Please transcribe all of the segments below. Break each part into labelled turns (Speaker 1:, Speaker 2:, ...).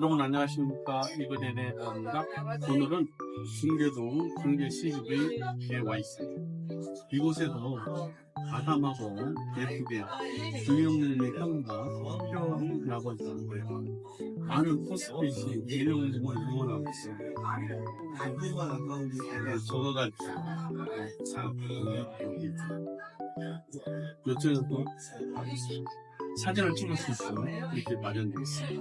Speaker 1: 여러분 안녕하십니까 이번에는 합니다. 오늘은 중계동 중계 CGV에 와 있습니다. 이곳에서 아담하고 예쁘게 주영님의 형과 표현하고 있는 거예요. 많은 코스핏이 주영님을 응원하고 있어요. 적어가지고 요즘에도 사진을 찍을 수 있어요. 이렇게 마련되어 있어요.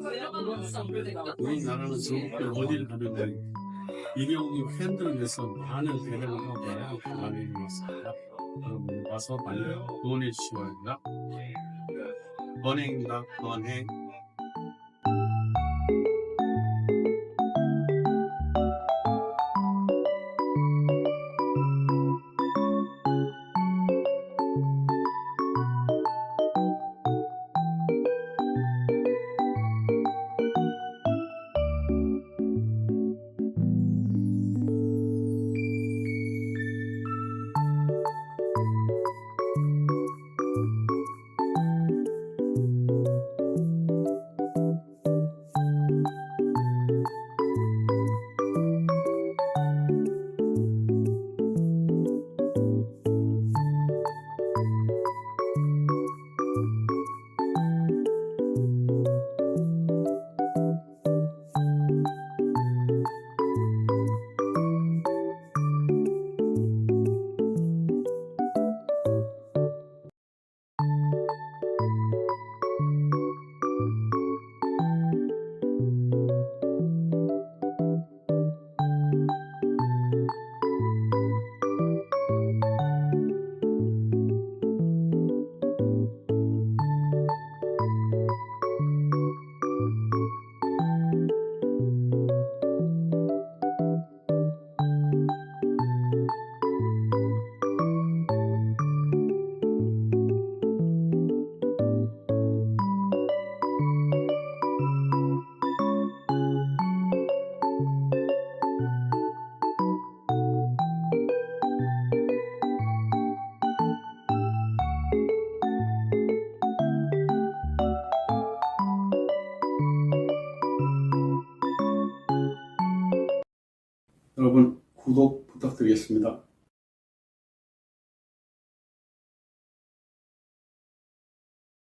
Speaker 1: 우리나라는 전국에 어디를 가든 이경이 팬들을 위해서 많은 대회를 하고 많이 있습니다. 여러분 와서 많이 응원해 주시기 바랍니다. 번행입니다. 번행. 여러분 구독 부탁드리겠습니다.